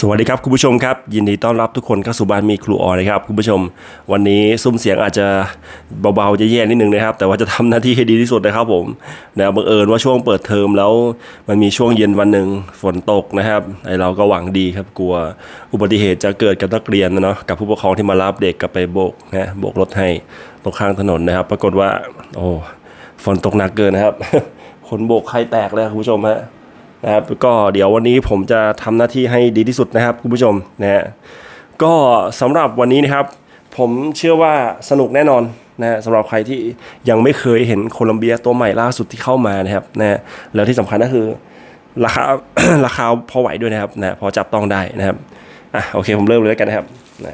สวัสดีครับคุณผู้ชมครับ ยินดีต้อนรับทุกคนเข้าสู่บ้านมีครูออนะครับคุณผู้ชม วันนี้ซุ้มเสียงอาจจะเบาๆจะแย่นิดนึงนะครับ แต่ว่าจะทำหน้าที่ให้ดีที่สุดนะครับผมนะบังเอิญว่าช่วงเปิดเทอมแล้ว มันมีช่วงเย็นวันหนึ่งฝนตกนะครับไอเราก็หวังดีครับกลัวอุบัติเหตุจะเกิดกับนักเรียนนะเนาะกับผู้ปกครองที่มารับเด็กกลับไปโบกนะโบกรถให้ตรงข้างถนนนะครับ ปรากฏว่า โอ้ฝนตกหนักเกินนะครับคนโบกใครแตกเลยคุณผู้ชมฮะ นะครับก็เดี๋ยววันนี้ผมจะทำหน้าที่ให้ดีที่สุดนะครับคุณผู้ชมนะฮะก็สำหรับวันนี้นะครับ ผมเชื่อว่าสนุกแน่นอนนะฮะสำหรับใครที่ยังไม่เคยเห็นโคลัมเบียตัวใหม่ล่าสุดที่เข้ามานะครับนะฮะแล้วที่สำคัญก็คือราคาราคาพอไหวด้วยนะครับนะพอจับต้องได้นะครับอะโอเคผมเริ่มเลยแล้วกันนะครับนะ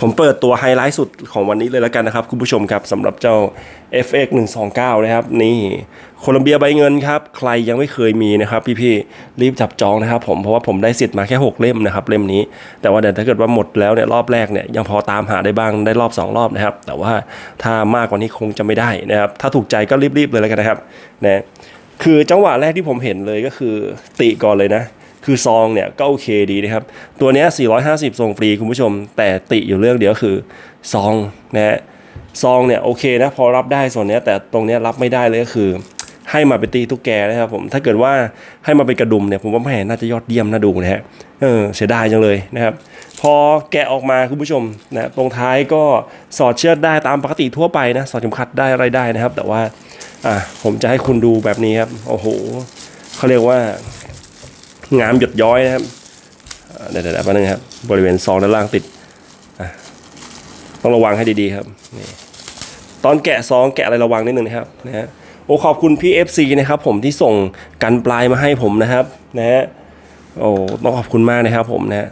ผมเปิดตัวไฮไลท์สุดของวันนี้เลยแล้วกันนะครับ คุณผู้ชมครับสำหรับเจ้า FX 129นะครับ นี่โคลัมเบียใบเงินครับ ใครยังไม่เคยมีนะครับ พี่ๆรีบจับจองนะครับผมเพราะว่าผมได้สิทธิ์มาแค่ 6 เล่มนะครับ เล่มนี้ แต่ว่าเดี๋ยวถ้าเกิดว่าหมดแล้วเนี่ยรอบแรกเนี่ยยังพอตามหาได้บ้างได้รอบ 2 รอบนะครับ แต่ว่าถ้ามากกว่านี้คงจะไม่ได้นะครับ ถ้าถูกใจก็รีบๆเลยแล้วกันนะครับนะคือจังหวะแรกที่ผมเห็นเลยก็คือติก่อนเลยนะ คือซองเนี่ยก็โอเคดีนะครับ ตัวนี้ 450 ส่งฟรีคุณผู้ชม แต่ติอยู่เรื่องเดียวคือซองนะฮะซองเนี่ยโอเคนะพอรับได้ส่วนนี้แต่ตรงนี้รับไม่ได้เลยก็คือ ให้มาเป็นตีตุ๊กแกนะครับผมถ้าเกิดว่าให้มาเป็นกระดุมเนี่ยผมว่าแม่น่าจะยอดเยี่ยมน่าดูนะฮะเออเสียดายจังเลยนะครับ พอแกะออกมาคุณผู้ชมนะตรงท้ายก็สอดเชือกได้ตามปกติทั่วไปนะสอดเข็มขัดได้อะไรได้นะครับ แต่ว่าอะผมจะให้คุณดูแบบนี้ครับโอ้โหเขาเรียกว่า งามหยดย้อยนะครับเดี๋ยวเดี๋ยวแป๊บนึงครับ บริเวณซองด้านล่างติด ต้องระวังให้ดีๆครับนี่ตอนแกะซองแกะอะไรระวังนิดนึงนะครับนะฮะโอ้ขอบคุณพี่ FC นะครับผมที่ส่งกันปลายมาให้ผมนะครับนะฮะโอ้ต้องขอบคุณมากนะครับผมนะฮะ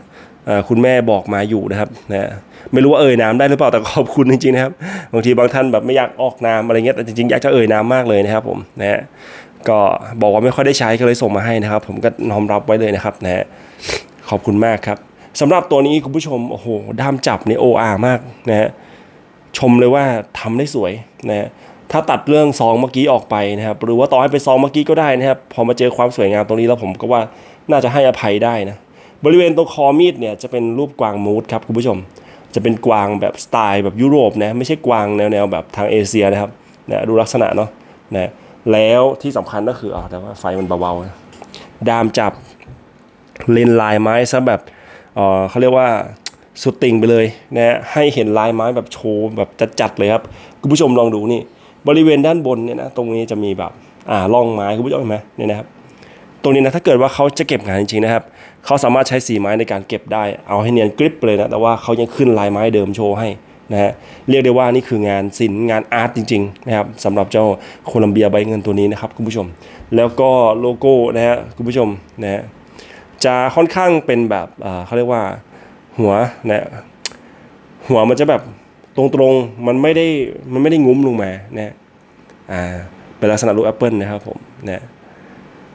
คุณแม่บอกมาอยู่นะครับนะฮะไม่รู้ว่าเอ่ยนาได้หรือเปล่าแต่ขอบคุณจริงๆนะครับบางทีบางท่านแบบไม่อยากออกนามอะไรเงี้ยแต่จริงๆอยากจะเอ่ยนามากเลยนะครับผมนะฮะ ก็บอกว่าไม่ค่อยได้ใช้ก็เลยส่งมาให้นะครับ ผมก็น้อมรับไว้เลยนะครับนะฮะขอบคุณมากครับสำหรับตัวนี้คุณผู้ชมโอ้โหด้ามจับนี่โออามากนะฮะชมเลยว่าทำได้สวยนะฮะถ้าตัดเรื่องซองเมื่อกี้ออกไปนะครับหรือว่าต่อให้เป็นซองเมื่อกี้ก็ได้นะครับพอมาเจอความสวยงามตรงนี้แล้วผมก็ว่าน่าจะให้อภัยได้นะบริเวณตรงคอมีดเนี่ยจะเป็นรูปกวางมูดครับคุณผู้ชม จะเป็นกวางแบบสไตล์แบบยุโรปนะไม่ใช่กวางแนวแนวแบบทางเอเชียนะครับนะดูลักษณะเนาะนะ แล้วที่สำคัญก็คืออ๋อแต่ว่าไฟมันเบาๆนะดามจับเลนลายไม้ซะแบบเออเขาเรียกว่าสุดติ่งไปเลยนะฮะให้เห็นลายไม้แบบโชว์แบบจัดๆเลยครับคุณผู้ชมลองดูนี่ บริเวณด้านบนเนี่ยนะตรงนี้จะมีแบบอ่าร่องไม้คุณผู้ชมเห็นไหมเนี่ยนะครับ ตรงนี้นะถ้าเกิดว่าเขาจะเก็บงานจริงๆนะครับเขาสามารถใช้สีไม้ในการเก็บได้เอาให้เนียนกริบเลยนะแต่ว่าเขายังขึ้นลายไม้เดิมโชว์ให้ นะฮะเรียกได้ว่านี่คืองานศิลป์งานอาร์ตจริงๆนะครับสำหรับเจ้าโคลัมเบียใบเงินตัวนี้นะครับคุณผู้ชม แล้วก็โลโก้นะฮะคุณผู้ชมนะฮะจะค่อนข้างเป็นแบบเขาเรียกว่าหัวนะหัวมันจะแบบตรงๆมันไม่ได้มันไม่ได้งุ้มลงมานะอ่าเป็นลักษณะรูปแอปเปิลนะครับผมนะ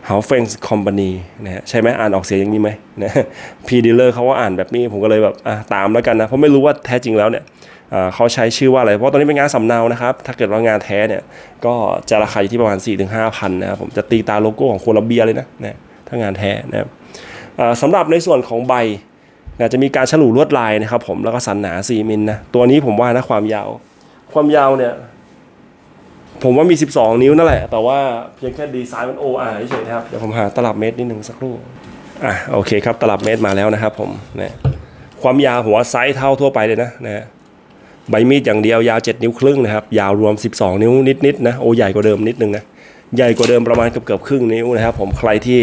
h o u f e n s Company นะฮะใช่ไหมอ่านออกเสียงอย่างนี้ไหมนะพีดีลเลอร์เขาว่าอ่านแบบนี้ผมก็เลยแบบอะตามแล้วกันนะ เพราะไม่รู้ว่าแท้จริงแล้วเนี่ยเขาใช้ชื่อว่าอะไร เพราะตอนนี้เป็นงานสำเนานะครับ ถ้าเกิดว่างานแท้เนี่ย ก็จะราคาอยู่ที่ประมาณ 4-5พันนะครับผมจะตีตาโลโก้ของโคลัมเบียเลยนะนะถ้างานแท้นะครับสำหรับในส่วนของใบนะจะมีการฉลุลวดลายนะครับผมแล้วก็สันหนา4มิลนะตัวนี้ผมว่านะความยาว ความยาวเนี่ย ผมว่ามี 12 นิ้วนั่นแหละ แต่ว่าเพียงแค่ดีไซน์มัน OR เฉยๆนะครับ เดี๋ยวผมหาตลับเมตรนิดหนึ่งสักครู่ อะโอเคครับ ตลับเมตรมาแล้วนะครับผมนะความยาวหัวไซส์เท่าทั่วไปเลยนะนะใบมีดอย่างเดียวยาว 7 นิ้วครึ่งนะครับ ยาวรวม 12 นิ้วนิดๆนะโอใหญ่กว่าเดิมนิดนึงนะใหญ่กว่าเดิมประมาณเกือบครึ่งนิ้วนะครับผมใครที่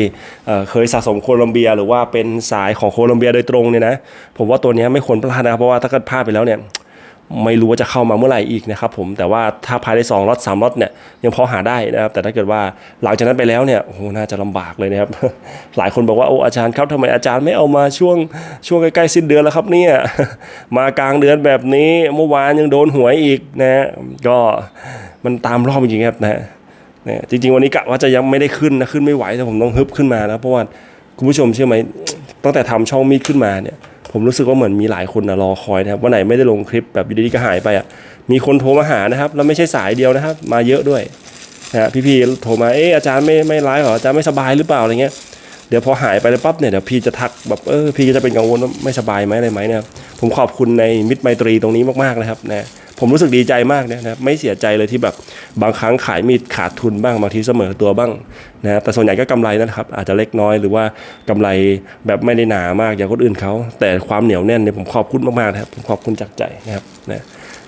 เเคยสะสมโคลัมเบีย หรือว่าเป็นสายของโคลัมเบียโดยตรงเนี่ยนะผมว่าตัวเนี้ยไม่ควรพลาดนะเพราะว่าถ้าเกิดพลาดไปแล้วเนี่ย ไม่รู้ว่าจะเข้ามาเมื่อไหร่อีกนะครับผมแต่ว่าถ้าภายใน2ล็อต3ล็อตเนี่ยยังพอหาได้นะครับ แต่ถ้าเกิดว่าหลังจากนั้นไปแล้วเนี่ยโอ้โหน่าจะลำบากเลยนะครับ หลายคนบอกว่าโอ้อาจารย์ครับทำไมอาจารย์ไม่เอามาช่วงช่วงใกล้ๆสิ้นเดือนแล้วครับเนี่ยมากลางเดือนแบบนี้เมื่อวานยังโดนหวยอีกนะก็มันตามรอบจริงๆครับนะฮะเนี่ยจริง ๆ วันนี้กะว่าจะยังไม่ได้ขึ้นนะขึ้นไม่ไหวแต่ผมต้องฮึบขึ้นมานะเพราะว่าคุณผู้ชมเชื่อไหมตั้งแต่ทำช่องมีดขึ้นมาเนี่ย ผมรู้สึกว่าเหมือนมีหลายคนนะรอคอยนะครับวันไหนไม่ได้ลงคลิปแบบอยู่ดีๆก็หายไปอะมีคนโทรมาหานะครับแล้วไม่ใช่สายเดียวนะครับ มาเยอะด้วยนะฮะพี่ๆโทรมาเอออาจารย์ไม่ไม่ร้ายเหรออาจารย์ไม่สบายหรือเปล่าอะไรเงี้ยเดี๋ยวพอหายไปแล้วปั๊บเนี่ยเดี๋ยวพี่จะทักแบบเออพี่จะเป็นกังวลว่าไม่สบายไหมอะไรไหมนะครับผมขอบคุณในมิตรไมตรีตรงนี้มากๆนะครับนะ ผมรู้สึกดีใจมากเนี่ยนะครับไม่เสียใจเลยที่แบบบางครั้งขายมีขาดทุนบ้างบางทีเสมอตัวบ้างนะแต่ส่วนใหญ่ก็กำไรนะครับ อาจจะเล็กน้อยหรือว่ากำไรแบบไม่ได้หนามากอย่างคนอื่นเขาแต่ความเหนียวแน่นเนี่ยผมขอบคุณมากๆนะครับผมขอบคุณจากใจนะครับนะ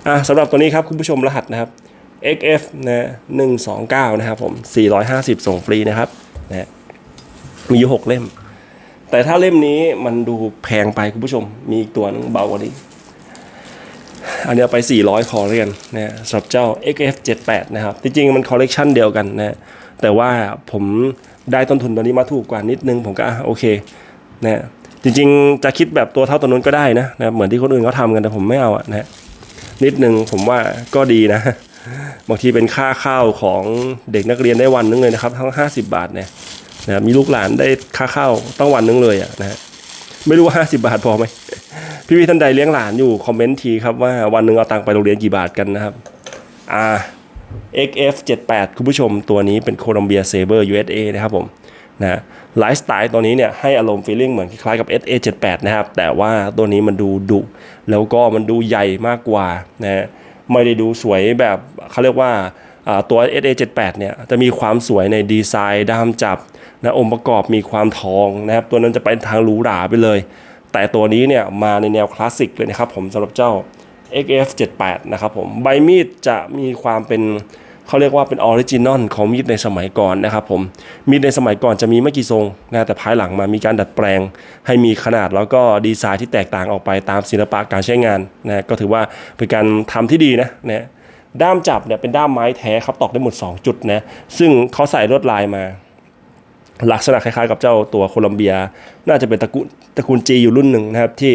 อะสำหรับตัวนี้ครับคุณผู้ชมรหัสนะครับ XF นะ129 นะครับผม 450 ส่งฟรีนะครับนะมีอยู่6เล่ม แต่ถ้าเล่มนี้มันดูแพงไปคุณผู้ชม มีอีกตัวหนึงเบากว่านี้ อันนี้ไป 400 คอเรียนนะสำหรับเจ้า XF 78 นะครับ จริงๆ มันคอลเลกชันเดียวกันนะ แต่ว่าผมได้ต้นทุนตัวนี้มาถูกกว่านิดนึง ผมก็โอเคนะจริงๆ จะคิดแบบตัวเท่าตัวนู้นก็ได้นะนะเหมือนที่คนอื่นเขาทำกันแต่ผมไม่เอาอะนะนิดนึงผมว่าก็ดีนะ บางทีเป็นค่าข้าวของเด็กนักเรียนได้วันนึงเลยนะครับ ทั้ง 50 บาทเนี่ยนะมีลูกหลานได้ค่าข้าวต้องวันนึงเลยอะนะฮะไม่รู้ว่า 50 บาทพอไหม พี่พี่ท่านใดเลี้ยงหลานอยู่คอมเมนต์ทีครับว่าวันหนึ่งเอาตังค์ไปโรงเรียนกี่บาทกันนะครับอ่า XF 78 คุณผู้ชมตัวนี้เป็นโคลัมเบียเซเบอร์ USA นะครับผมนะไลฟ์สไตล์ตัวนี้เนี่ยให้อารมณ์ฟีลลิ่งเหมือนคล้ายกับ SA 78 นะครับ แต่ว่าตัวนี้มันดูดุแล้วก็มันดูใหญ่มากกว่านะไม่ได้ดูสวยแบบเขาเรียกว่าอ่าตัว SA 78 เนี่ยจะมีความสวยในดีไซน์ด้ามจับนะองค์ประกอบมีความทองนะครับ ตัวนั้นจะไปทางหรูหราไปเลย แต่ตัวนี้เนี่ยมาในแนวคลาสสิกเลยนะครับผมสำหรับเจ้า XF 78 นะครับผมใบมีดจะมีความเป็นเขาเรียกว่าเป็นออริจินอลของมีดในสมัยก่อนนะครับผมมีดในสมัยก่อนจะมีไม่กี่ทรงนะแต่ภายหลังมามีการดัดแปลง ให้มีขนาดแล้วก็ดีไซน์ที่แตกต่างออกไปตามศิลปะการใช้งานนะก็ถือว่าเป็นการทำที่ดีนะนะด้ามจับเนี่ยเป็นด้ามไม้แท้ครับตอกได้หมด 2 จุดนะซึ่งเขาใส่ลวดลายมา ลักษณะคล้ายๆกับเจ้าตัวโคลัมเบีย น่าจะเป็นตระกูลตระกูลจีอยู่รุ่นหนึ่งนะครับ ที่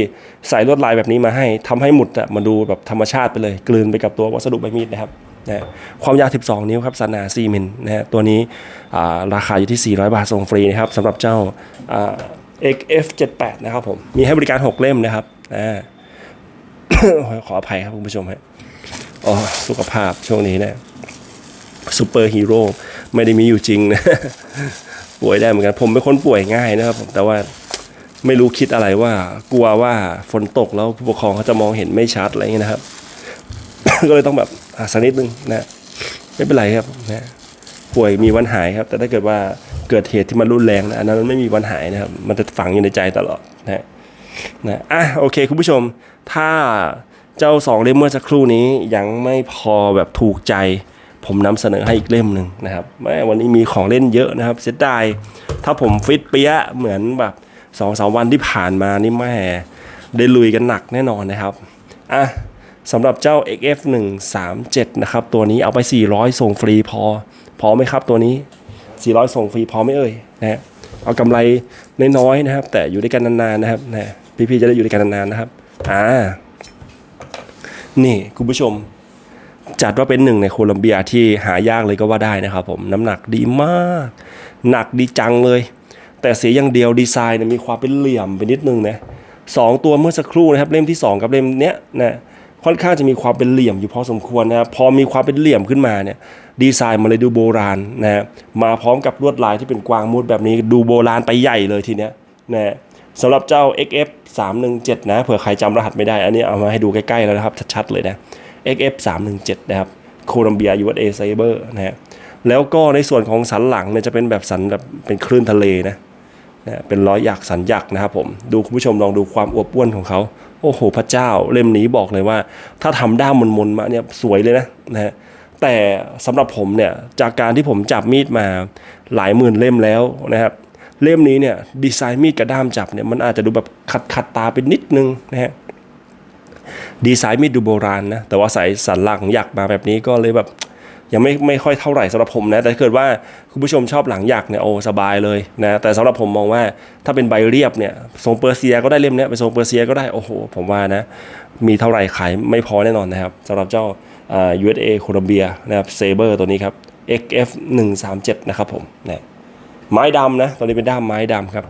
ใส่ลวดลายแบบนี้มาให้ทำให้หมุดอะมาดูแบบธรรมชาติไปเลย กลืนไปกับตัววัสดุใบมีดนะครับนะความยาว 12 นิ้วครับสนา4มิลนะฮะตัวนี้ราคาอยู่ที่ 400 บาทส่งฟรีนะครับสำหรับเจ้าอ่า XF78 นะครับผม มีให้บริการ 6 เล่มนะครับอ่าขออภัยครับคุณผู้ชมฮะอ๋อสุขภาพช่วงนี้เนี่ยซูเปอร์ฮีโร่ไม่ได้มีอยู่จริงนะ ป่วยได้เหมือนกัน ผมเป็นคนป่วยง่ายนะครับผมแต่ว่าไม่รู้คิดอะไรว่า กลัวว่าฝนตกแล้วผู้ปกครองเขาจะมองเห็นไม่ชัดอะไรอย่างเงี้ยนะครับ ก็เลยต้องแบบอะสักนิดนึงนะไม่เป็นไรครับนะป่วยมีวันหายครับ แต่ถ้าเกิดว่าเกิดเหตุที่มันรุนแรงนะอันนั้นมันไม่มีวันหายนะครับ มันจะฝังอยู่ในใจตลอดนะนะอะโอเค คุณผู้ชม ถ้าเจ้าสองเล่มเมื่อสักครู่นี้ยังไม่พอแบบถูกใจ ผมนำเสนอให้อีกเล่มหนึ่งนะครับแม่วันนี้มีของเล่นเยอะนะครับเสียดายถ้าผมฟิตเปี้ยเหมือนแบบสองสามวันที่ผ่านมานี่แม่ได้ลุยกันหนักแน่นอนนะครับอะสำหรับเจ้า XF 1 3 7 นะครับ ตัวนี้เอาไป 400 ส่งฟรีพอ พอไหมครับตัวนี้ 400 ส่งฟรีพอไหม่เอ่ยนะฮะเอากำไรน้อยๆนะครับ แต่อยู่ด้วยกันนานๆนะครับนะพี่ๆจะได้อยู่ด้วยกันนานๆนะครับอ่านี่คุณผู้ชม จัดว่าเป็นหนึ่งในโคลัมเบียที่หายากเลยก็ว่าได้นะครับผมน้ำหนักดีมาก หนักดีจังเลย แต่เสียอย่างเดียวดีไซน์มีความเป็นเหลี่ยมไปนิดนึงนะสองตัวเมื่อสักครู่นะครับเล่มที่ 2 กับเล่มเนี้ยนะค่อนข้างจะมีความเป็นเหลี่ยมอยู่พอสมควรนะครับพอมีความเป็นเหลี่ยมขึ้นมาเนี่ยดีไซน์มันเลยดูโบราณนะมาพร้อมกับลวดลายที่เป็นกวางมูดแบบนี้ดูโบราณไปใหญ่เลยทีเนี้ยนะสำหรับเจ้า XF 317นะเผื่อใครจำรหัสไม่ได้ อันนี้เอามาให้ดูใกล้ๆแล้วนะครับชัดๆเลยนะ XF 317นะครับโคลัมเบีย USA Saber นะฮะแล้วก็ในส่วนของสันหลังเนี่ยจะเป็นแบบสันแบบเป็นคลื่นทะเลนะนะเป็นร้อยหยักสันหยักนะครับผมดูคุณผู้ชมลองดูความอวบอ้วนของเขาโอ้โหพระเจ้าเล่มนี้บอกเลยว่า ถ้าทำด้ามมนๆมาเนี่ยสวยเลยนะนะฮะแต่สำหรับผมเนี่ยจากการที่ผมจับมีดมาหลายหมื่นเล่มแล้วนะครับเล่มนี้เนี่ยดีไซน์มีดกับด้ามจับเนี่ยมันอาจจะดูแบบขัดขัดตาไปนิดนึงนะฮะ ดีไซน์มีดดูโบราณนะ แต่ว่าใส่สันหลังหยักมาแบบนี้ก็เลยแบบยังไม่ไม่ค่อยเท่าไหร่สำหรับผมนะ แต่ถ้าเกิดว่าคุณผู้ชมชอบหลังหยักเนี่ยโอ้สบายเลยนะ แต่สำหรับผมมองว่าถ้าเป็นใบเรียบเนี่ยทรงเปอร์เซียก็ได้เล่มเนี้ยเป็นทรงเปอร์เซียก็ได้โอ้โห ผมว่านะ มีเท่าไหร่ขายไม่พอแน่นอนนะครับสำหรับเจ้าอ่า USA โคลัมเบียนะครับเซเบอร์ตัวนี้ครับ XF 137นะครับผมนะ ไม้ดำนะ ตอนนี้เป็นด้ามไม้ดำครับ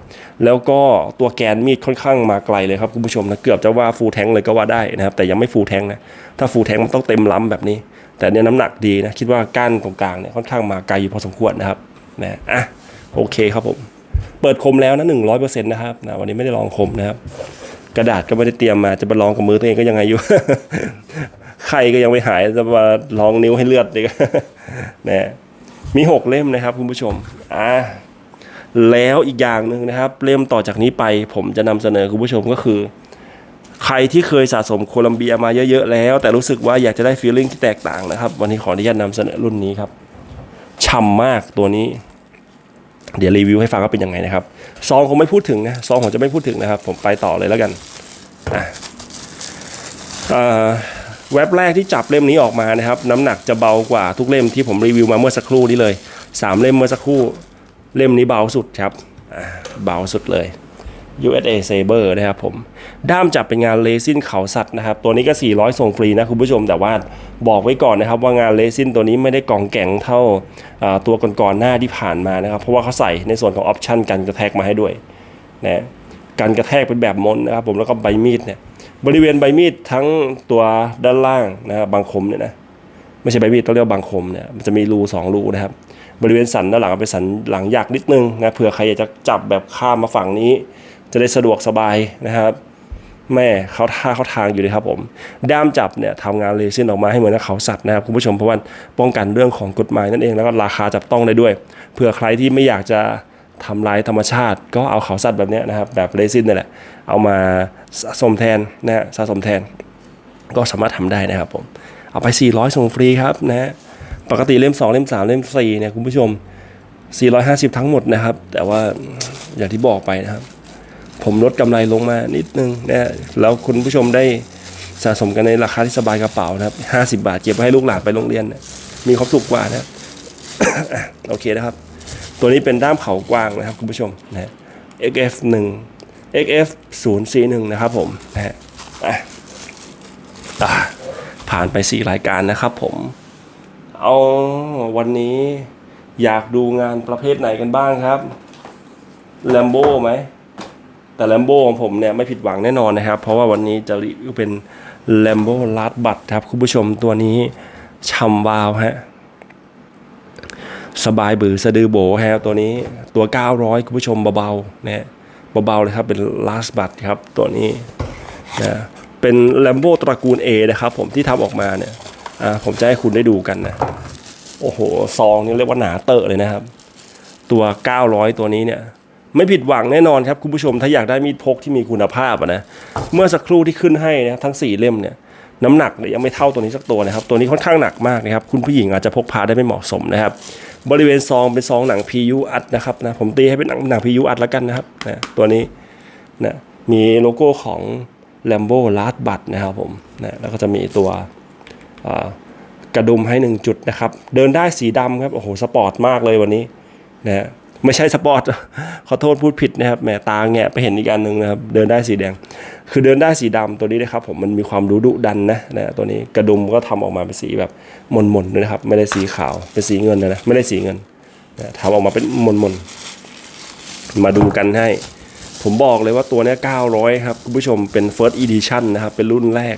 แล้วก็ตัวแกนมีดค่อนข้างมาไกลเลยครับคุณผู้ชมนะเกือบจะว่าฟูลแทงเลยก็ว่าได้นะครับ แต่ยังไม่ฟูลแทงนะถ้าฟูลแทงมันต้องเต็มล้ำแบบนี้ แต่เนี่ยน้ำหนักดีนะคิดว่าก้านตรงกลางเนี่ยค่อนข้างมาไกลอยู่พอสมควรนะครับนะอะโอเคครับผม เปิดคมแล้วนะหนึ่งร้อยเปอร์เซ็นต์นะครับนะวันนี้ไม่ได้ลองคมนะครับ กระดาษก็ไม่ได้เตรียมมาจะไปลองกับมือตัวเองก็ยังไงอยู่ไข้ก็ยังไม่หายจะมาลองนิ้วให้เลือดอีกนะมีหกเล่มนะครับคุณผู้ชมอ่า แล้วอีกอย่างหนึ่งนะครับ เล่มต่อจากนี้ไป ผมจะนำเสนอคุณผู้ชมก็คือ ใครที่เคยสะสมโคลัมเบียมาเยอะๆแล้ว แต่รู้สึกว่าอยากจะได้ฟีลลิ่งที่แตกต่างนะครับ วันนี้ขออนุญาตนำเสนอรุ่นนี้ครับฉ่ำมากตัวนี้ เดี๋ยวรีวิวให้ฟังว่าเป็นยังไงนะครับซองผมไม่พูดถึงนะซองผมจะไม่พูดถึงนะครับ ผมไปต่อเลยแล้วกันอะเอ่อเว็บแรกที่จับเล่มนี้ออกมานะครับ น้ำหนักจะเบากว่าทุกเล่มที่ผมรีวิวมาเมื่อสักครู่นี้เลยสามเล่มเมื่อสักครู่ เล่มนี้เบาสุดครับเบาสุดเลย USA Saber นะครับผม ด้ามจับเป็นงานเลซินเขาสัตว์นะครับ ตัวนี้ก็ 400 ส่งฟรีนะคุณผู้ชม แต่ว่าบอกไว้ก่อนนะครับ ว่างานเลซินตัวนี้ไม่ได้กล่องแก่งเท่าตัวก่อนๆหน้าที่ผ่านมานะครับ เพราะว่าเขาใส่ในส่วนของออปชันกันกระแทกมาให้ด้วยนะการกระแทกเป็นแบบมนนะครับผมแล้วก็ใบมีดเนี่ยบริเวณใบมีดทั้งตัวด้านล่างนะครับบางคมเนี่ยนะไม่ใช่ใบมีดต้องเรียกบางคมเนี่ยมันจะมีรูสองรูนะครับ บริเวณสันด้านหลังเป็นสันหลังยากนิดนึงนะเผื่อใครอยากจะจับแบบข้ามมาฝั่งนี้ จะได้สะดวกสบายนะครับ แม่เขาท่าเขาทางอยู่เลยครับผมด้ามจับเนี่ยทำงานเลซินออกมาให้เหมือนกับเขาสัตว์นะครับคุณผู้ชมเพราะว่าป้องกันเรื่องของกฎหมายนั่นเองแล้วก็ราคาจับต้องได้ด้วยเผื่อใครที่ไม่อยากจะทำลายธรรมชาติก็เอาเขาสัตว์แบบนี้นะครับ แบบเลซินนี่แหละ เอามาสะสมแทนนะฮะสะสมแทน ก็สามารถทำได้นะครับผม เอาไป 400 ส่งฟรีครับนะฮะ ปกติเล่ม 2 เล่ม 3 เล่ม4เนี่ยคุณผู้ชม 450 ทั้งหมดนะครับ แต่ว่าอย่างที่บอกไปนะครับ ผมลดกำไรลงมานิดนึงนะแล้วคุณผู้ชมได้สะสมกันในราคาที่สบายกระเป๋านะครับ 50 บาทเก็บไว้ให้ลูกหลานไปโรงเรียนนะมีความสุขกว่านะโอเคนะครับ ตัวนี้เป็นด้ามเขากว้างนะครับคุณผู้ชมนะ XF 1 XF 0 C 1นะครับผมนะฮะผ่านไป 4 รายการนะครับผม เอาวันนี้อยากดูงานประเภทไหนกันบ้างครับแลมโบ้ไหม แต่แลมโบ้ของผมเนี่ยไม่ผิดหวังแน่นอนนะครับ เพราะว่าวันนี้จะรีวิวเป็นแลมโบ้ลาดบัตครับ คุณผู้ชมตัวนี้ช่ำวาวฮะ สบายบือสะดือโบฮะตัวนี้ตัว 900 คุณผู้ชมเบาๆเนี่ยเบาๆเลยครับเป็นลาสบัตครับตัวนี้นะเป็นแลมโบตระกูล A นะครับผมที่ทำออกมาเนี่ย อ่าผมจะให้คุณได้ดูกันนะ โอ้โห ซองนี่เรียกว่าหนาเตอะเลยนะครับ ตัว 900 ตัวนี้เนี่ย ไม่ผิดหวังแน่นอนครับคุณผู้ชมถ้าอยากได้มีดพกที่มีคุณภาพนะ เมื่อสักครู่ที่ขึ้นให้นะทั้ง 4 เล่มเนี่ยน้ำหนักเนี่ยยังไม่เท่าตัวนี้สักตัวนะครับ ตัวนี้ค่อนข้างหนักมากนะครับ คุณผู้หญิงอาจจะพกพาได้ไม่เหมาะสมนะครับ บริเวณซองเป็นซองหนัง PU อัดนะครับนะ ผมตีให้เป็นหนังหนัง PU อัดแล้วกันนะครับนะตัวนี้นะมีโลโก้ของ Lambo l a s t b u t นะครับผมนะแล้วก็จะมีตัว กระดุมให้ 1 จุดนะครับ เดินได้สีดำครับ โอ้โห สปอร์ตมากเลยวันนี้นะไม่ใช่สปอร์ต ขอโทษพูดผิดนะครับ แหมตาแงะไปเห็นอีกอันหนึ่งนะครับ เดินได้สีแดง คือเดินได้สีดำตัวนี้นะครับผม มันมีความดุดุดันนะนะตัวนี้กระดุมก็ทำออกมาเป็นสีแบบมนๆด้วยนะครับ ไม่ได้สีขาว เป็นสีเงินนะนะไม่ได้สีเงินนะทำออกมาเป็นมนๆมาดูกันให้ ผมบอกเลยว่าตัวนี้900 ครับ คุณผู้ชมเป็น first edition นะครับ เป็นรุ่นแรก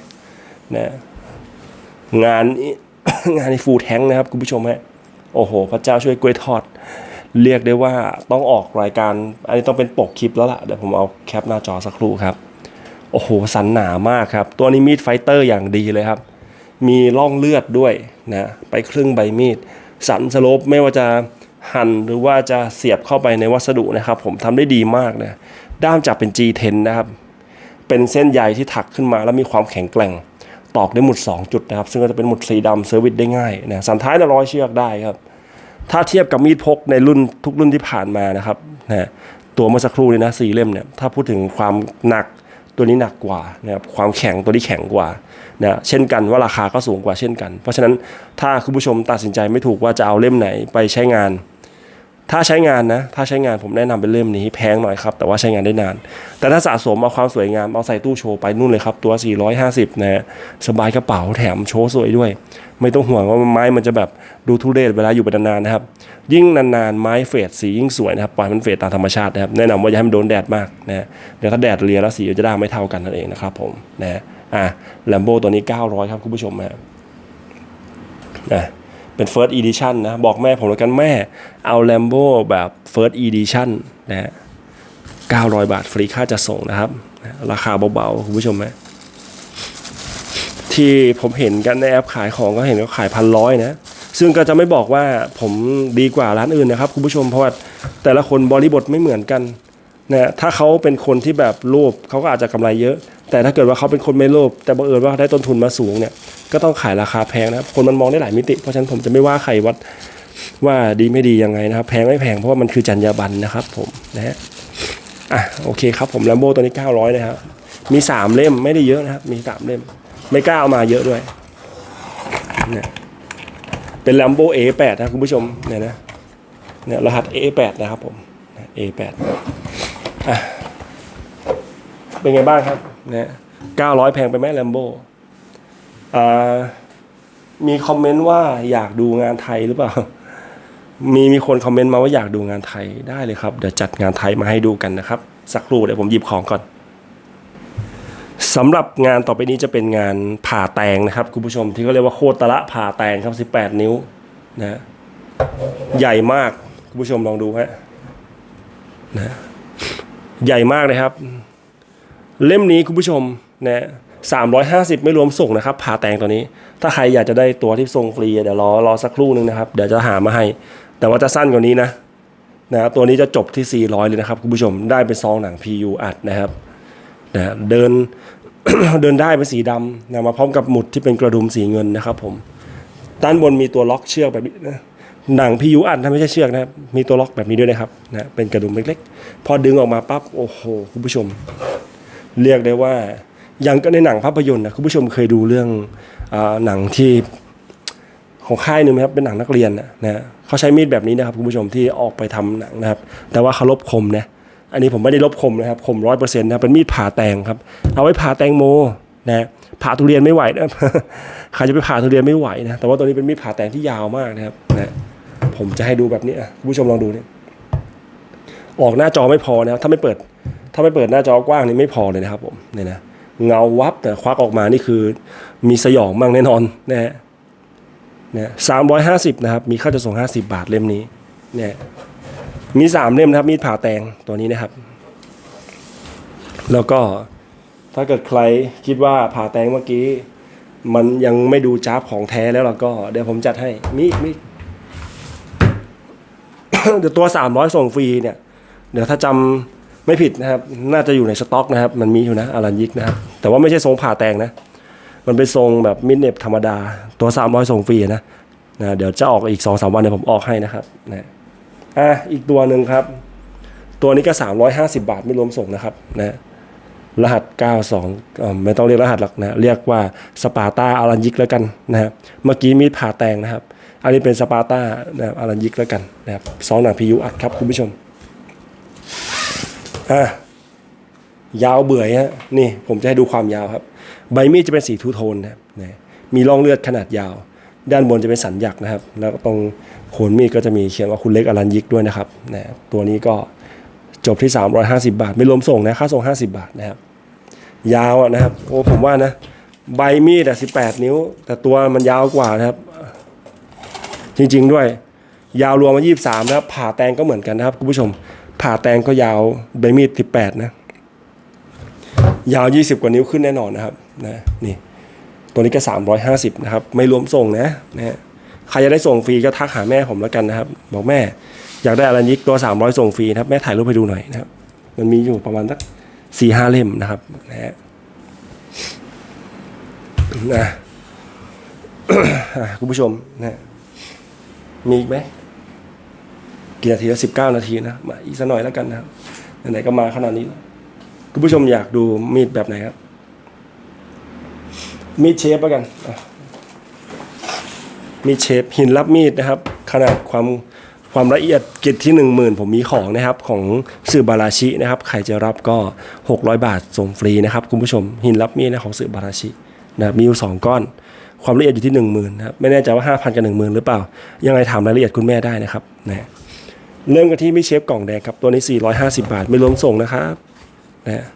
นะ งานนี้งานในฟูลแท้งนะครับคุณผู้ชมฮะโอ้โห พระเจ้าช่วยกล้วยทอด เรียกได้ว่าต้องออกรายการ อันนี้ต้องเป็นปกคลิปแล้วล่ะ เดี๋ยวผมเอาแคปหน้าจอสักครู่ครับ โอ้โห สันหนามากครับ ตัวนี้มีดไฟเตอร์อย่างดีเลยครับ มีร่องเลือดด้วยนะไปครึ่งใบมีด สันสโลปไม่ว่าจะหั่นหรือว่าจะเสียบเข้าไปในวัสดุนะครับ ผมทำได้ดีมากนะด้ามจับเป็น G10 นะครับ เป็นเส้นใยที่ถักขึ้นมาแล้วมีความแข็งแกร่ง ตอกได้หมุด 2 จุดนะครับ ซึ่งก็จะเป็นหมุดสีดำเซอร์วิสได้ง่ายนะสันท้ายจะร้อยเชือกได้ครับ ถ้าเทียบกับมีดพกในรุ่นทุกรุ่นที่ผ่านมานะครับนะตัวเมื่อสักครู่นี้นะสี่เล่มเนี่ยถ้าพูดถึงความหนักตัวนี้หนักกว่านะครับความแข็งตัวนี้แข็งกว่านะเช่นกันว่าราคาก็สูงกว่าเช่นกัน เพราะฉะนั้นถ้าคุณผู้ชมตัดสินใจไม่ถูกว่าจะเอาเล่มไหนไปใช้งาน ถ้าใช้งานนะ ถ้าใช้งานผมแนะนำเป็นเล่มนี้แพงหน่อยครับ แต่ว่าใช้งานได้นาน แต่ถ้าสะสมเอาความสวยงาม เอาใส่ตู้โชว์ไปนู่นเลยครับ ตัว 450 นะฮะสบายกระเป๋าแถมโชว์สวยด้วย ไม่ต้องห่วงว่าไม้มันจะแบบดูทุเรศเวลาอยู่ไปนานๆนะครับ ยิ่งนานๆ ไม้เฟดสียิ่งสวยนะครับ ปล่อยมันเฟดตามธรรมชาตินะครับ แนะนำว่าอย่าให้มันโดนแดดมากนะเดี๋ยวถ้าแดดเรียแล้วสีจะได้ไม่เท่ากันนั่นเองนะครับผมนะอะแลมโบตัวนี้ 900 ครับคุณผู้ชมฮะนะ เป็น First Edition นะ บอกแม่ผมแล้วกันแม่เอา Lambo แบบ First Edition นะฮะ900 บาทฟรีค่าจะส่งนะครับ ราคาเบาๆ คุณผู้ชมไหมที่ผมเห็นกันในแอปขายของก็เห็นเขาขายพันร้อยนะ ซึ่งก็จะไม่บอกว่าผมดีกว่าร้านอื่นนะครับคุณผู้ชมเพราะว่าแต่ละคนบริบทไม่เหมือนกันนะถ้าเขาเป็นคนที่แบบโลภเขาก็อาจจะกำไรเยอะ แต่ถ้าเกิดว่าเขาเป็นคนไม่โลภแต่บังเอิญว่าได้ต้นทุนมาสูงเนี่ยก็ต้องขายราคาแพงนะครับ คนมันมองได้หลายมิติ เพราะฉะนั้นผมจะไม่ว่าใครวัดว่าดีไม่ดียังไงนะครับ แพงไม่แพงเพราะว่ามันคือจรรยาบรรณนะครับ ผมนะฮะอะโอเคครับผมแลมโบตัวนี้ 900 นะครับ มีสามเล่มไม่ได้เยอะนะครับ มีสามเล่ม ไม่กล้าเอามาเยอะด้วยเนี่ยเป็น Lambo A8 นะคุณผู้ชมเนี่ยนะเนี่ยรหัส A8 นะครับผม A8 อะเป็นไงบ้างครับ เนี่ย900แพงไปไหม Lambo อ่ามีคอมเมนต์ว่าอยากดูงานไทยหรือเปล่า มีมีคนคอมเมนต์มาว่าอยากดูงานไทยได้เลยครับ เดี๋ยวจัดงานไทยมาให้ดูกันนะครับ สักครู่เดี๋ยวผมหยิบของก่อนสำหรับงานต่อไปนี้จะเป็นงานผ่าแตงนะครับคุณผู้ชมที่เขาเรียกว่าโคตรละผ่าแตงครับ 18 นิ้วนะใหญ่มากคุณผู้ชมลองดูฮะนะใหญ่มากเลยครับ เล่มนี้คุณผู้ชมนะ350ไม่รวมส่งนะครับผ่าแตงตัวนี้ ถ้าใครอยากจะได้ตัวที่ส่งฟรีเดี๋ยวรอรอสักครู่หนึงนะครับ เดี๋ยวจะหามาให้ แต่ว่าจะสั้นกว่านี้นะนะตัวนี้จะจบที่ 400 เลยนะครับคุณผู้ชมได้เป็นซองหนัง PU อัดนะครับนะเดินเดินได้เป็นสีดำนะมาพร้อมกับหมุดที่เป็นกระดุมสีเงินนะครับผมด้านบนมีตัวล็อกเชือกแบบนะหนังพิยุอัดนะไม่ใช่เชือกนะครับมีตัวล็อกแบบนี้ด้วยนะครับนะเป็นกระดุมเล็กๆ พอดึงออกมาปั๊บโอ้โหคุณผู้ชม เรียกได้ว่ายังก็ในหนังภาพยนตร์นะคุณผู้ชมเคยดูเรื่องอหนังที่ของค่ายหนึ่งไหมครับเป็นหนังนักเรียนนะเขาใช้มีดแบบนี้นะครับคุณผู้ชมที่ออกไปทำหนังนะครับ แต่ว่าเขาลบคมนะอันนี้ผมไม่ได้ลบคมนะครับคมร้อยเปอร์เซ็นต์นะเป็นมีดผ่าแตงครับ เอาไว้ผ่าแตงโมนะผ่าทุเรียนไม่ไหวนะใครจะไปผ่าทุเรียนไม่ไหวนะแต่ว่าตัวนี้เป็นมีดผ่าแตงที่ยาวมากนะครับนะผมจะให้ดูแบบนี้คุณผู้ชมลองดูนี่ออกหน้าจอไม่พอนะถ้าไม่เปิด ถ้าไม่เปิดหน้าจอกว้างนี่ไม่พอเลยนะครับผมเนี่ยนะเงาวับแต่ควักออกมานี่คือมีสยองมั่งแน่นอนนะฮะเนี่ยสามร้อยห้าสิบนะครับ มีค่าจะส่งห้าสิบาทเล่มนี้เนี่ยมีสามเล่มนะครับ มีดผ่าแตงตัวนี้นะครับ แล้วก็ถ้าเกิดใครคิดว่าผ่าแตงเมื่อกี้ มันยังไม่ดูจ้าบของแท้แล้วเราก็เดี๋ยวผมจัดให้มีดมีดเดี๋ยวตัวสามร้อยส่งฟรีเนี่ย เดี๋ยวถ้าจำ ไม่ผิดนะครับ น่าจะอยู่ในสต็อกนะครับ มันมีอยู่นะอารันยิกนะครับ แต่ว่าไม่ใช่ทรงผ่าแตงนะ มันเป็นทรงแบบมิดเน็บธรรมดา ตัวสามร้อยส่งฟรีนะนะเดี๋ยวจะออกอีกสองสามวันเดี๋ยวผมออกให้นะครับนะอะอีกตัวหนึ่งครับ ตัวนี้ก็ 350 บาทไม่รวมส่งนะครับนะรหัส 92อ่อไม่ต้องเรียกรหัสหรอกนะเรียกว่าสปาร์ตาอารันยิกแล้วกันนะครับเมื่อกี้มีดผ่าแตงนะครับ อันนี้เป็นสปาร์ตานะครับอารันยิกแล้วกันนะครับสองหนังพียูอัดครับคุณผู้ชม อะยาวเบื่อฮะนี่ผมจะให้ดูความยาวครับ ใบมีดจะเป็นสีทูโทนนะนะมีร่องเลือดขนาดยาว ด้านบนจะเป็นสัญญลักนะครับ แล้วตรงโคนมีดก็จะมีเขียนว่าคุณเล็กอลันยิกด้วยนะครับนะตัวนี้ก็จบที่ 350 บาท ไม่รวมส่งนะค่าส่ง 50 บาทนะครับ ยาวนะครับโอ้ผมว่านะใบมีดอะ18 นิ้ว แต่ตัวมันยาวกว่านะครับ จริง ๆ ด้วย ยาวรวมมา 23 นะครับผ่าแตงก็เหมือนกันนะครับคุณผู้ชม ผ่าแตงก็ยาวใบมีด 18 นะ ยาว 20 กว่านิ้วขึ้นแน่นอนนะครับนะนี่ตัวนี้ก็ 350 นะครับ ไม่รวมส่งนะนะใครจะได้ส่งฟรีก็ทักหาแม่ผมแล้วกันนะครับ บอกแม่อยากได้อลันยิกตัว 300 ส่งฟรีนะครับแม่ถ่ายรูปให้ดูหน่อยนะครับ มันมีอยู่ประมาณสักสี่ห้าเล่มนะครับนะฮะนะอ่คุณผู้ชมนะมีอีกไหม กี่นาทีแล้วสิบเก้านาทีนะมาอีกสักหน่อยแล้วกันนะครับไหนๆก็มาขนาดนี้คุณผู้ชมอยากดูมีดแบบไหนครับ มีดเชฟแล้วกันมีดเชฟหินรับมีดนะครับ ขนาดความความละเอียดเกรดที่ 1 0,000 ผมมีของนะครับ ของสื่อบาราชินะครับ ใครจะรับก็ 600 บาทส่งฟรีนะครับ คุณผู้ชมหินรับมีดนะของสื่อบาราชินะครับมีอยู่สองก้อนความละเอียดอยู่ที่ 1 0,000นะครับไม่แน่ใจว่า 5,000 กับ 10,000 หรือเปล่า ยังไงถามรายละเอียดคุณแม่ได้นะครับนะ เริ่มกันที่มีเชฟกล่องแดงครับ ตัวนี้ 450 บาท ไม่รวมส่งนะครับนะ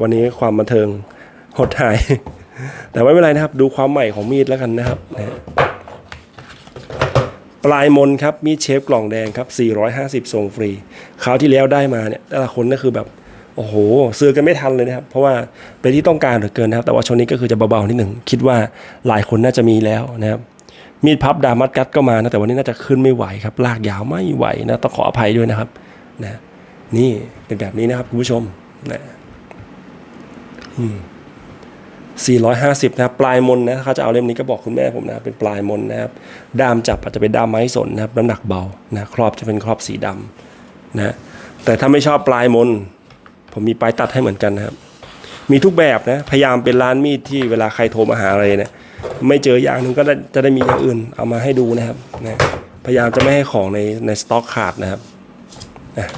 วันนี้ความบันเทิงหดหาย แต่ไม่เป็นไรนะครับ ดูความใหม่ของมีดแล้วกันนะครับนะฮะปลายมนครับมีดเชฟกล่องแดงครับ 450 ส่งฟรีคราวที่แล้วได้มาเนี่ยแต่ละคนก็คือแบบโอ้โหซื้อกันไม่ทันเลยนะครับ เพราะว่าเป็นที่ต้องการเหลือเกินนะครับ แต่ว่าช่วงนี้ก็คือจะเบาๆนิดหนึ่ง คิดว่าหลายคนน่าจะมีแล้วนะครับ มีดพับดามัดกัดก็มานะแต่วันนี้น่าจะขึ้นไม่ไหวครับ ลากยาวไม่ไหวนะต้องขออภัยด้วยนะครับนะนี่เป็นแบบนี้นะครับคุณผู้ชมนะอืม450 นะครับปลายมนนะเขาจะเอาเล่มนี้ก็บอกคุณแม่ผมนะเป็นปลายมนนะครับด้ามจับอาจจะเป็นด้ามไม้สนนะครับน้ำหนักเบานะครอบจะเป็นครอบสีดำนะแต่ถ้าไม่ชอบปลายมน ผมมีปลายตัดให้เหมือนกันนะครับ มีทุกแบบนะพยายามเป็นร้านมีดที่เวลาใครโทรมาหาอะไรเนี่ย ไม่เจออย่างหนึ่งก็จะได้มีอย่างอื่นเอามาให้ดูนะครับนะพยายามจะไม่ให้ของในในสต็อกขาดนะครับนะ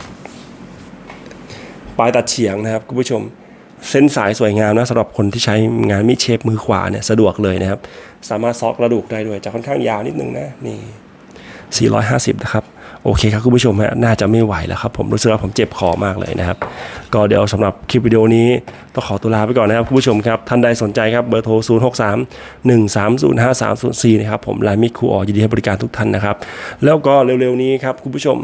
ปลายตัดเฉียงนะครับคุณผู้ชมเส้นสายสวยงามนะสำหรับคนที่ใช้งานมีดเชฟมือขวาเนี่ยสะดวกเลยนะครับ สามารถซอกกระดูกได้ด้วยจะค่อนข้างยาวนิดนึงนะนี่ 450 นะครับ โอเคครับคุณผู้ชมฮะน่าจะไม่ไหวแล้วครับผมรู้สึกว่าผมเจ็บคอมากเลยนะครับ ก็เดี๋ยวสำหรับคลิปวิดีโอนี้ต้องขอตัวลาไปก่อนนะครับคุณผู้ชมครับท่านใดสนใจครับเบอร์โทร 0 6 3 1 3 0 5 3 0 4นะครับผมไลายมิดครูออยินดีให้บริการทุกท่านนะครับ แล้วก็เร็วๆนี้ครับคุณผู้ชม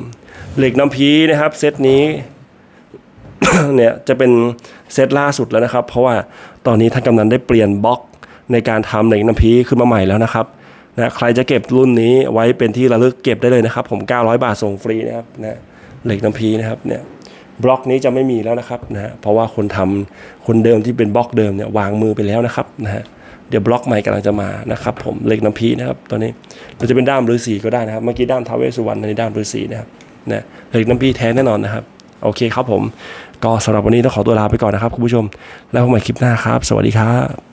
เหล็กน้ำพีนะครับเซตนี้เนี่ยจะเป็นเซตล่าสุดแล้วนะครับ เพราะว่าตอนนี้ท่านกำนันได้เปลี่ยนบล็อกในการทำเหล็กน้ำพีขึ้นมาใหม่แล้วนะครับ นะใครจะเก็บรุ่นนี้ไว้เป็นที่ระลึกเก็บได้เลยนะครับ ผม 900 บาทส่งฟรีนะครับนะเหล็กน้ำพีนะครับเนี่ยบล็อกนี้จะไม่มีแล้วนะครับนะฮะเพราะว่าคนทำคนเดิมที่เป็นบล็อกเดิมเนี่ยวางมือไปแล้วนะครับนะฮะเดี๋ยวบล็อกใหม่กำลังจะมานะครับ ผมเหล็กน้ำพีนะครับตอนนี้เราจะเป็นด้ามฤาษีก็ได้นะครับเมื่อกี้ด้ามท้าวเวสสุวรรณในด้ามฤาษีนะครับนะเหล็กน้ำพีแท้แน่นอนนะครับ โอเคครับผม ก็สำหรับวันนี้ต้องขอตัวลาไปก่อนนะครับคุณผู้ชม แล้วพบใหม่คลิปหน้าครับ สวัสดีครับ